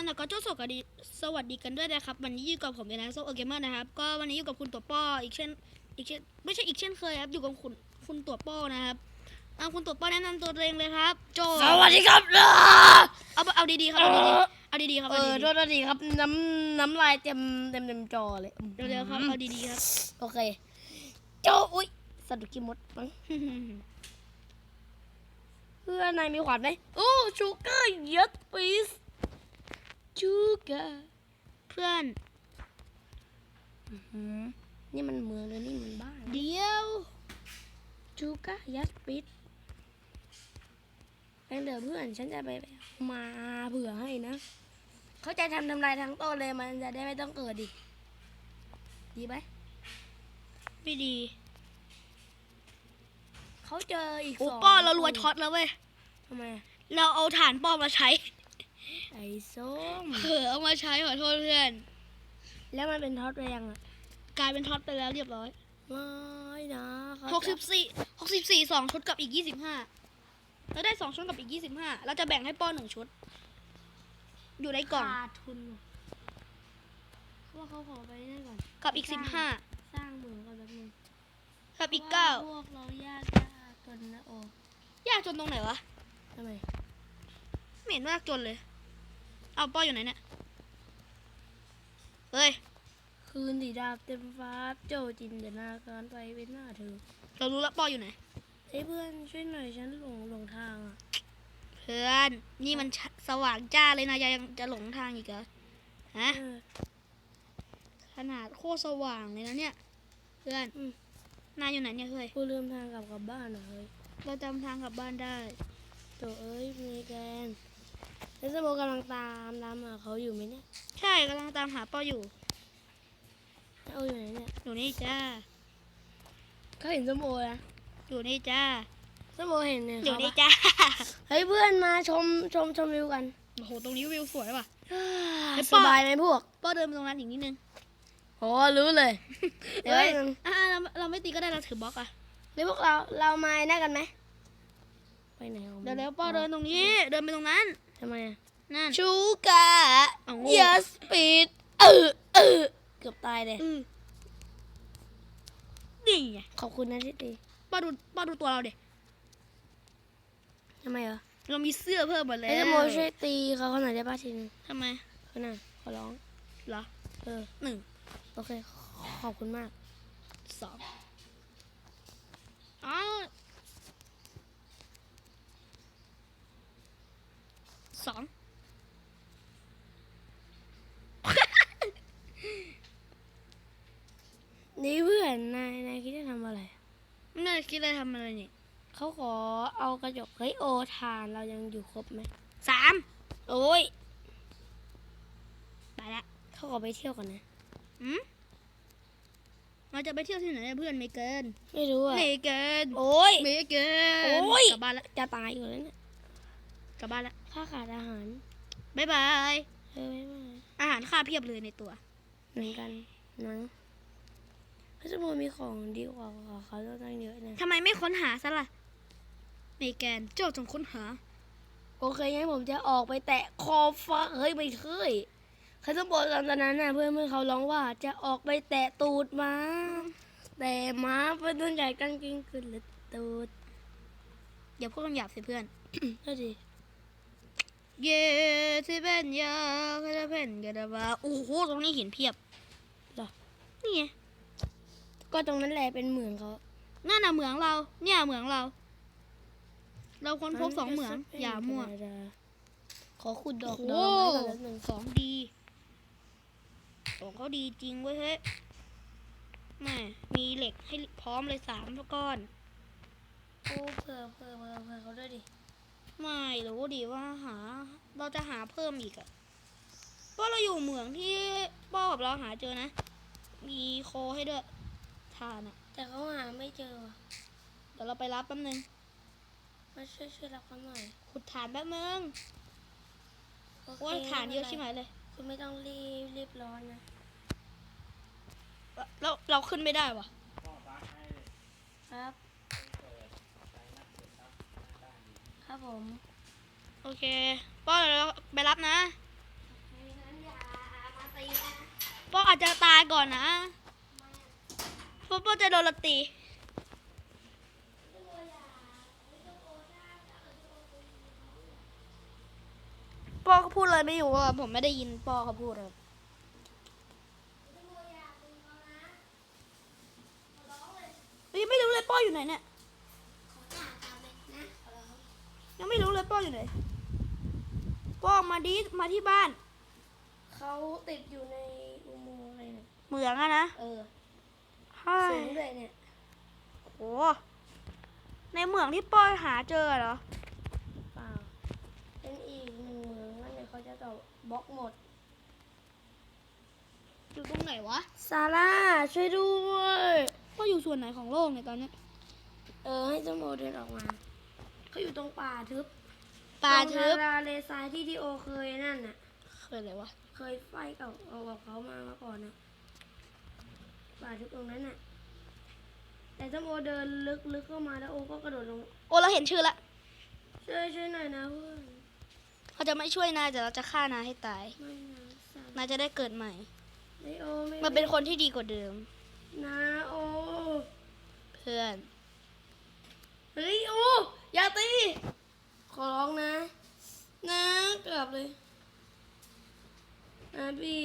อันนั้นก็เจ้าสวัสดีสวัสดีกันด้วยนะครับ วันนี้อยู่กับผมเอนะโซเอเกมเมอร์นะครับ ก็วันนี้อยู่กับคุณตัวป้ออีกเช่น อีกเช่นไม่ใช่อีกเช่นเคยครับ อยู่กับคุณคุณตัวป้อนะครับเอาคุณตัวป้อแนะนำตัวเองเลยครับโจสวัสดีครับเออเอาเอาดีๆครับเอาดีๆเอาดีๆครับเอเอาอดีโทษทีครับ น้ำน้ำลายเต็มเต็มเต็มจอเลยๆเร็วๆครับเอาดีๆครับ โอเคโจอุ้ยสะดุดขี้มดมั้งเพื่อนนายมีขวานไหมโอ้ชูเกอร์ยัดปีส ชูเกอร์เพื่อนนี่มันเมืองเลยนี่มันบ้านเดียวชูเกอร์ยัดปีสงั้นเดี๋ยวเพื่อนฉันจะไปมาเผื่อให้นะ เขาจะทำทำลายทั้งต้นเลยมันจะได้ไม่ต้องเกิดดิดีไหมไม่ดี เขาเจออีกโอ้สองป้อเรารวยท็อตแล้วเว้ยทำไมอะเราเอาฐานป้อมาใช้ ไอ้ส้ม เผลอเอามาใช้ขอโทษเพื่อน แล้วมันเป็นท็อตแรงอะกลายเป็นท็อตไปแล้วเรียบร้อยไม่นะเขาหกสิบสี่หกสิบสี่สองชุดกับอีกยี่สิบห้าเราได้สองชุดกับอีกยี่สิบห้าเราจะแบ่งให้ป้อหนึ่งชุด อยู่ในกล่อง ขาดทุนว่ะเขาว่าเขาขอไปนี่ก่อนกับอีกสิบห้าสร้างเมืองก่อนแป๊บนึงกับอีกเก้าพวกเรายากยากจนนะโอยากจนตรงไหนวะทำไมไม่เห็นว่ายากจนเลย เอาป้ออยู่ไหนเนี่ยเฮ้ย คืนสีดาบเต็มฟ้าโจจินตนาการไปเป็นหน้าเธอเรารู้แล้วป้ออยู่ไหนเฮ้ยเพื่อนช่วยหน่อยฉันหลงหลงทางอะ เพื่อน นี่มันชะสว่างจ้าเลยนะยังจะหลงทางอีกเหรอฮะเออขนาดโคตรสว่างเลยนะเนี่ย เพื่อนอืมนายอยู่ไหนเนี่ยเฮ้ยกูลืมทางกลับกลับบ้านอะเฮ้ยเราจำทางกลับบ้านได้โตเอ้ยเมแกน แล้วสโมกำลังตามตามหาเขาอยู่ไหมเนี่ย ใช่กำลังตามหาป้ออยู่เอาอยู่ไหนเนี่ย อยู่นี่จ้าเขาเห็นสโมนะอยู่นี่จ้าสโมเห็นเนี่ยอยู่เขานี่ปะจ้าเฮ้ยเพื่อนมาชมชมชมวิวกันโอ้โหตรงนี้วิวสวยว่ะเฮ้ยสปอบายไหมพวกป้อเดินไปตรงนั้นอีกนิดนึงโอ้รู้เลยเดี๋ยวเฮ้ยแป๊บนึงอ่าเราเราไม่ตีก็ได้เราถือบล็อกอะเดี๋ยวพวกเราเรามาหน้ากันไหมไปไหนของมันเดี๋ยวแล้วป้อเดินตรงนี้ เดินไปตรงนั้น ทำไมอะนั่น ชูกาเอาอย่าสปีดเออเออเกือบตายเลย อือนี่ไงขอบคุณนะที่ตีป้าดูป้าดูตัวเราเด็ทำไมเหรอเรามีเสื้อเพิ่มหมดแล้ไอ้วสโมช่วยตีเขาเขาหน่อยได้ป่ะทีนึงทำไมเขาหน่อยขอร้อง เหรอเออ หนึ่งโอเค ขอบคุณมาก สองอ้าวสอง นี่เพื่อนนายนายคิดจะทำอะไร น่าคิดอะไร ทำอะไรนี่เขาขอเอากระจกเฮ้ยโอทานเรายังอยู่ครบไหมสามโอ้ยไปละเขาขอไปเที่ยวก่อนนะอืมเราจะไปเที่ยวที่ไหนเนี่ยเพื่อนไม่เกิน ไม่รู้อะไม่เกิน โอ้ยไม่เกิน โอ้ยกลับบ้านละจะตายอยู่แล้วเนี่ยกลับบ้านละค่าขาดอาหารบ๊ายบายเออไม่ไม่อาหารค่าเพียบเลยในตัว เหมือนกันนะ เขาจะมีของดีกว่าเขาต้องเยอะนะทำไมไม่ค้นหาซะล่ะเมแกนเจ้าจงค้นหา โอเคงั้นผมจะออกไปแตะคอฟ้าเฮ้ยไม่เคยเขาต้องบอกตอนนั้นน่ะเพื่อนเพื่อนเขาร้องว่าจะออกไปแตะตูดม้าแต่ม้าเป็นต้นใหญ่กางเกงขึ้นหรือตูดอย่าพูดคำหยาบสิเพื่อนก็ดีเย่ที่เป็นยาก็จะเป็นกระดาบาโอ้โหตรงนี้หินเพียบเหรอนี่ไง ก็ตรงนั้นแหละเป็นเหมืองเขา นั่นน่ะเหมืองเรา เนี่ยเหมืองเรา เราค้นพบสองเหมือง อย่ามั่ว ขอขุดดอกโอ้ดโหอกไม้ก่อนแล้วหนึ่งของดีของเขาดีจริงเว้ยเฮ้ยแม่มีเหล็กให้พร้อมเลยสามก้อนโอ้เผื่อเผื่อเผื่อเผื่อเขาด้วยดิ ไม่รู้ดิว่าหา เราจะหาเพิ่มอีกอะเพราะเราอยู่เหมืองที่ป้อกับเราหาเจอนะ มีโคให้ด้วย ทานอะแต่เขาหาไม่เจอว่ะเดี๋ยวเราไปรับแป๊บนึงมาช่วยช่วยรับเขาหน่อยขุดฐานแป๊บนึงโอเคโอ้ยฐานเยอะใช่ไหมเลยคุณไม่ต้องรีบรีบร้อนนะเราเราขึ้นไม่ได้วะครับ ครับผมโอเคป้อเดี๋ยวเราไปรับนะโอเคตีนะป้ออาจจะตายก่อนนะ ป้อป้อจะโดนเราตีป้อก็พูดเลยไม่อยู่ว่าผมไม่ได้ยินป้อเขาพูดครับเฮ้ยไม่รู้เลยป้ออยู่ไหนเนี่ยยังไม่รู้เลยป้ออยู่ไหนป้อมาดิมาที่บ้าน เขาติดอยู่ในอุโมงค์อะไรเนี่ยเหมืองอะนะ เออใช่ สูงเลยเนี่ยโหในเหมืองที่ป้อหาเจอเหรอเปล่าเป็นอีกหนึ่งเมืองนั่นเลยเขาจะตอบบล็อกหมด อยู่ตรงไหนวะซาร่าช่วยด้วยป้ออยู่ส่วนไหนของโลกเนี่ยตอนเนี้ยเออให้เจ้าโมเดินออกมาเขาอยู่ตรงป่าทึบป่าทึบตรงนาเลทรายที่ดีโอเคยนั่นน่ะเคยอะไรวะ เคยไฟกับเอากับเขามามาก่อนนะ ป่าทึบตรงนั้นน่ะ แต่เจ้าโมเดินลึกลึกเข้ามาแล้วโอก็กระโดดลง โอ้เราเห็นชื่อละ ช่วยช่วยหน่อยนะเพื่อนเขาจะไม่ช่วยนายแต่เราจะฆ่านายให้ตาย ไม่นะสามนายจะได้เกิดใหม่ไม่โอไม่มาเป็นคนที่ดีกว่าเดิม นะโอ เพื่อน เฮ้ยโออย่าตี ขอร้องนะ นะเกือบเลย นะพี่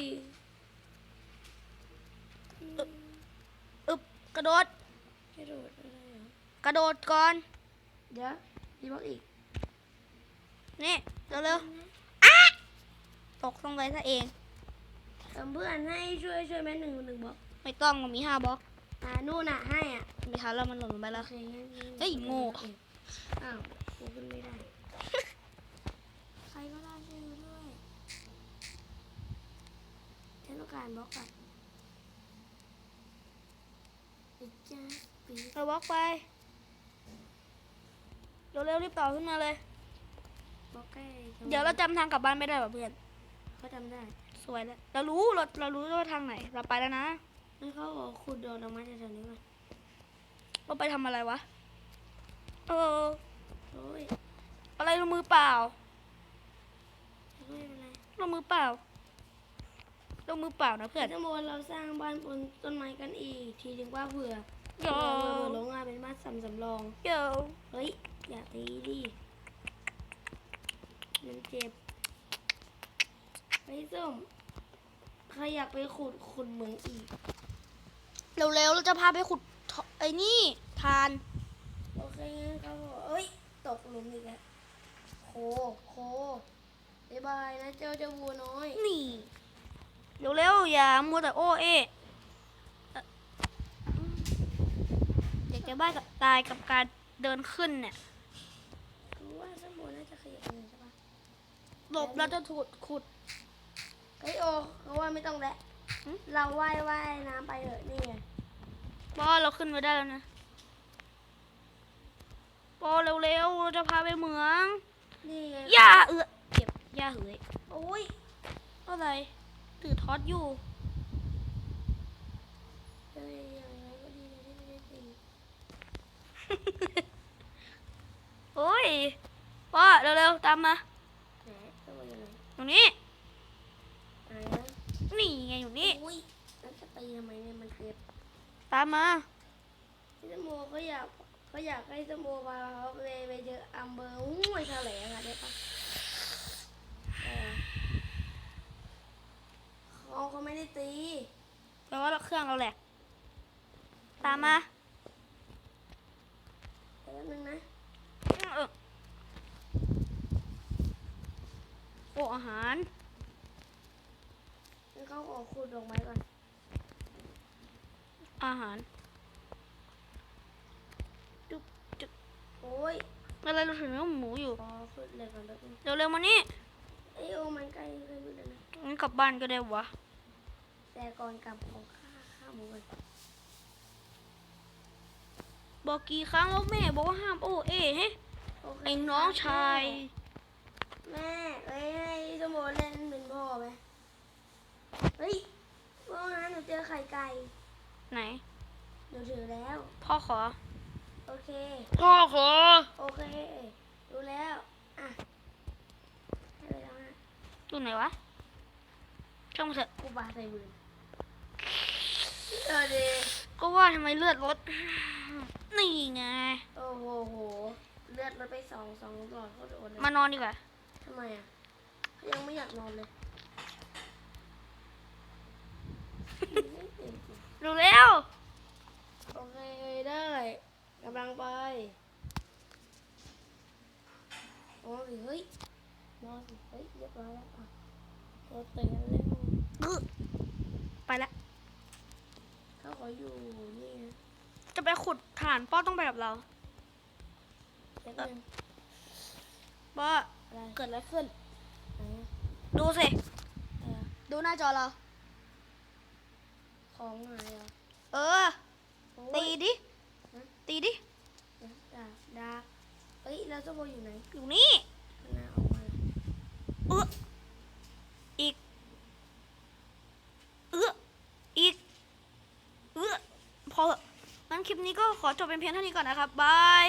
อึบ กระโดด กระโดดอะไรเหรอกระโดดก่อน เดี๋ยวดีบอกอีก นี่เร็วๆอะตกลงไปซะเองเติมเพื่อนให้ช่วยช่วยแม่หนึ่งหนึ่งบอกไม่ต้องมันมีห้าบล็อกอ่านู่นน่ะให้อะไม่ทันแล้วมันหล่นลงไปโอแล้วเคงั้นเฮ้ยโง่ อ้าวกูขึ้นไม่ได้ ใครก็ได้ช่วยกูด้วยฉันต้องการบล็อกอะ ไอ้จ้าปีเราบล็อกไป เร็วๆรีบต่อขึ้นมาเลยบล็อกใกล้เดี๋ยวเราจำทางกลับบ้านไม่ได้หรอเพื่อนเขาจำได้ สวยแล้วเรารู้เราเรารู้ว่าทางไหน เราไปแล้วนะแล้วเขาบอกขุดโดนออกมาจากแถวนี้มาเราไปทำอะไรวะ เออโอ้ยอะไรเรามือเปล่าไม่เป็นไรเรามือเปล่า เรามือเปล่านะเพื่เกิอดนทั้งหมดเราสร้างบ้านบนต้นไม้กันอีก ทีถึงว่าเผื่อโยเผื่อเผื่อลงมาเป็นบ้านสำสำรองโยเฮ้ย อย่าตีดิมันเจ็บไอ้ส้มใครอยากไปขุดขุดเหมืองอีก เร็วๆเราจะพาไปขุดทไอ้นี่ทาน โอเคงั้นเขาบอกเอ้ย ตกหลุมอีกแล้วโคโคบ๊ายบายนะเจ้าเจ้าวัวน้อย นี่ เร็วๆอย่ามัวแต่โอ้เอะเอ่ออยากจะบ้ากับตายกับการเดินขึ้นเนี่ยรู้ว่าเจ้าวัวน่าจะขยับเงินใช่ปะหลบเราจะถูดขุดเฮ้ยโอเขาว่าไม่ต้องแล้วหึเราว่ายว่ายน้ำไปเถอะนี่ไงปอเราขึ้นมาได้แล้วนะปอเร็วๆเราจะพาไปเหมืองนี่ไงอย่าเอือเก็บอย่าเหยโอ้ยอะไร ถือท็อตอยู่เฮ้ยอย่างไรก็ดีนะที่ไม่ได้ตีโอ้ยปอเร็วๆตามมาแหมเจ้าวัวอยู่ไหนตรงนี้ไหนนะนี่ไงอยู่นี่อุ้ยแล้วจะตีทำไมเนี่ยมันเจ็บตามมาพี่สมโมเขาอยากเขาอยากให้สมโมพาเขาไปไปเจออัมเบอร์อู้ยแถลงอะได้ปะเออ เขาเขาไม่ได้ตีแปลว่าเครื่องเราแหลกตามมาแป๊บนึงนะเออโอ้อาหารงั้นเขาขอขุดดอกไม้ก่อน อาหารจุ๊บจุ๊บโอ้ยอะไรเราถึงเนื้อหมูอยู่ ขอขุดเหล็กก่อนแป๊บนึงเร็วๆมานี่ไอยโอมันใกล้ใกล้มืดแล้วนะงั้นกลับบ้านก็ได้วะ แต่ก่อนกลับของข้าข้าหมูก่อนบอกกี่ครั้งแล้วแม่บอกว่าห้ามโอ้เอ๋เฮ้โเคไอ้น้องชาย แม่เอ้ยให้สมโมเล่นเป็นพ่อไหมเฮ้ยเมื่อวานหนูเจอไข่ไก่ไหน หนูถือแล้ว พ่อขอ โอเค พ่อขอ โอเค ดูแล้ว อะให้ไปแล้วฮะอยู่ไหนวะช่างมันเถอะกูบาใส่มือ เออดีก็ว่าทำไมเลือดลด นี่ไง โอ้โหโห เลือดลดไปสองสองหลอดก็โดนเลยมานอนดีกว่า ทำไมอะยังไม่อยากนอนเลยดูแล้ว โอเคได้กำลังไปนอนสิเฮ้ยนอนสิเฮ้ยเรียบร้อยแล้วอะนอนตื่นกันเร็วอึ๊ะไปละ เขาขออยู่นี่นะจะไปขุดฐานป้อต้องไปกับเราเดี๋ยวนึงป้ออะไรเกิดอะไรขึ้นไหนอะดูสิเออดูหน้าจอเรา ของหายเหรอเออ โอ้ตียดิ ฮะ ตีดิ ดาบดาบเฮ้ยแล้วเจ้าโบอยู่ไหนอยู่นี่ ข้างหน้าออกมา เอออีก เอออีก เออพอเถอะงั้น คลิปนี้ก็ขอจบเป็นเพียงเท่านี้ก่อนนะครับบาย